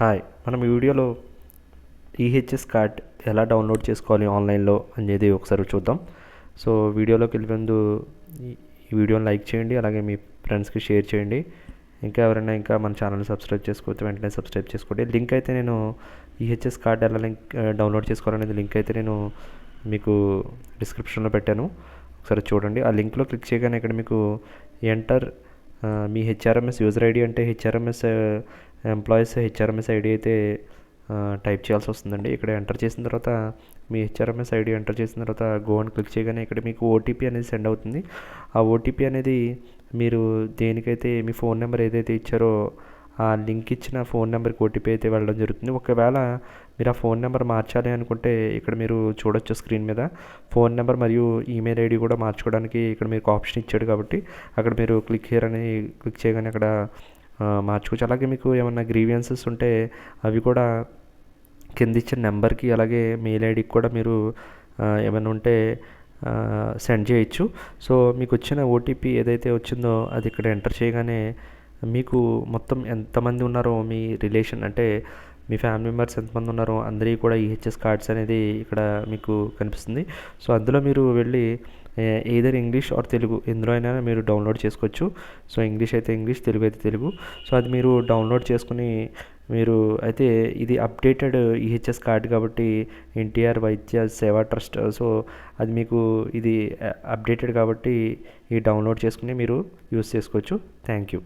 Hi మనం ఈ వీడియోలో ఈహెచ్ఎస్ కార్డ్ ఎలా డౌన్లోడ్ చేసుకోవాలి ఆన్లైన్లో అనేది ఒకసారి చూద్దాం. సో వీడియోలోకి వెళ్ళే ముందు ఈ- వీడియోని లైక్ చేయండి అలాగే మీ ఫ్రెండ్స్కి షేర్ చేయండి. ఇంకా ఎవరైనా ఇంకా మన ఛానల్ సబ్స్క్రైబ్ చేసుకోవచ్చు వెంటనే సబ్స్క్రైబ్ చేసుకోండి. లింక్ అయితే నేను ఈహెచ్ఎస్ కార్డ్ ఎలా లింక్ డౌన్లోడ్ చేసుకోవాలనేది లింక్ అయితే నేను మీకు డిస్క్రిప్షన్లో పెట్టాను. ఒకసారి చూడండి. ఆ లింక్లో క్లిక్ చేయగానే ఇక్కడ మీకు ఎంటర్ మీ హెచ్ఆర్ఎంఎస్ యూజర్ ఐడి అంటే హెచ్ఆర్ఎంఎస్ ఎంప్లాయీస్ హెచ్ఆర్ఎంఎస్ ఐడి అయితే టైప్ చేయాల్సి వస్తుందండి. ఇక్కడ ఎంటర్ చేసిన తర్వాత మీ హెచ్ఆర్ఎంఎస్ ఐడి ఎంటర్ చేసిన తర్వాత గో అని క్లిక్ చేయగానే ఇక్కడ మీకు ఓటీపీ అనేది సెండ్ అవుతుంది. ఆ ఓటీపీ అనేది మీరు దేనికైతే మీ ఫోన్ నెంబర్ ఏదైతే ఇచ్చారో ఆ లింక్ ఇచ్చిన ఫోన్ నెంబర్కి ఓటీపీ అయితే వెళ్ళడం జరుగుతుంది. ఒకవేళ మీరు ఆ ఫోన్ నెంబర్ మార్చాలి అనుకుంటే ఇక్కడ మీరు చూడొచ్చు స్క్రీన్ మీద. ఫోన్ నెంబర్ మరియు ఈమెయిల్ ఐడి కూడా మార్చుకోవడానికి ఇక్కడ మీకు ఆప్షన్ ఇచ్చాడు కాబట్టి అక్కడ మీరు క్లిక్ హియర్ అని క్లిక్ చేయగానే అక్కడ మార్చుకోవచ్చు? అలాగే మీకు ఏమన్నా గ్రీవియన్సెస్ ఉంటే అవి కూడా కింద ఇచ్చిన నెంబర్కి అలాగే మెయిల్ ఐడికి కూడా మీరు ఏమైనా ఉంటే సెండ్ చేయొచ్చు. సో మీకు వచ్చిన ఓటీపీ ఏదైతే వచ్చిందో అది ఇక్కడ ఎంటర్ చేయగానే మీకు మొత్తం ఎంతమంది ఉన్నారో మీ రిలేషన్ అంటే మీ ఫ్యామిలీ మెంబర్స్ ఎంతమంది ఉన్నారో అందరికీ కూడా ఈహెచ్ఎస్ కార్డ్స్ అనేది ఇక్కడ మీకు కనిపిస్తుంది. సో అందులో మీరు వెళ్ళి ఏదర్ ఇంగ్లీష్ ఆర్ తెలుగు ఎందులో అయినా మీరు డౌన్లోడ్ చేసుకోవచ్చు. సో ఇంగ్లీష్ అయితే ఇంగ్లీష్ తెలుగు అయితే తెలుగు సో అది మీరు డౌన్లోడ్ చేసుకుని మీరు అయితే ఇది అప్డేటెడ్ ఈహెచ్ఎస్ కార్డ్ కాబట్టి ఎన్టీఆర్ వైద్య సేవా ట్రస్ట్ సో అది మీకు ఇది అప్డేటెడ్ కాబట్టి ఈ డౌన్లోడ్ చేసుకుని మీరు యూస్ చేసుకోవచ్చు. Thank you